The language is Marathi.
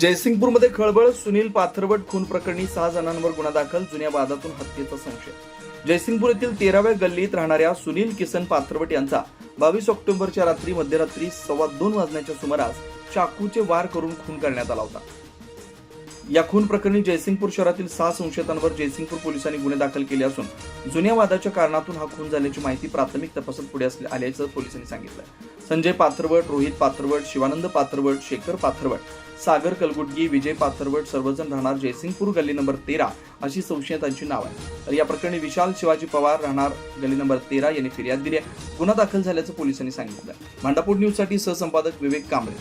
जयसिंगपूरमध्ये खळबळ सुनील पाथरवट खून प्रकरणी सहा जणांवर गुन्हा दाखल जुन्या वादातून हत्येचा संशय. जयसिंगपूर येथील तेराव्या गल्लीत राहणाऱ्या सुनील किसन पाथरवट यांचा बावीस ऑक्टोबरच्या रात्री मध्यरात्री सव्वा दोन वाजण्याच्या सुमारास चाकूचे वार करून खून करण्यात आला होता. या खून प्रकरणी जयसिंगपूर शहरातील सहा संशयितांवर जयसिंगपूर पोलिसांनी गुन्हे दाखल केले असून जुन्या वादाच्या कारणातून हा खून झाल्याची माहिती प्राथमिक तपासात पुढे असले- आल्याचं पोलिसांनी सांगितलं संजय पाथरवट रोहित पाथरवट शिवानंद पाथरवट शेखर पाथरवट सागर कलगुटगी विजय पाथरवट सर्वजण राहणार जयसिंगपूर गल्ली नंबर तेरा अशी संशयितांची नाव आहे. तर या प्रकरणी विशाल शिवाजी पवार राहणार गल्ली नंबर तेरा यांनी फिर्याद दिली आहे. गुन्हा दाखल झाल्याचं पोलिसांनी सांगितलं भांडापूर न्यूजसाठी सहसंपादक विवेक कांबळे.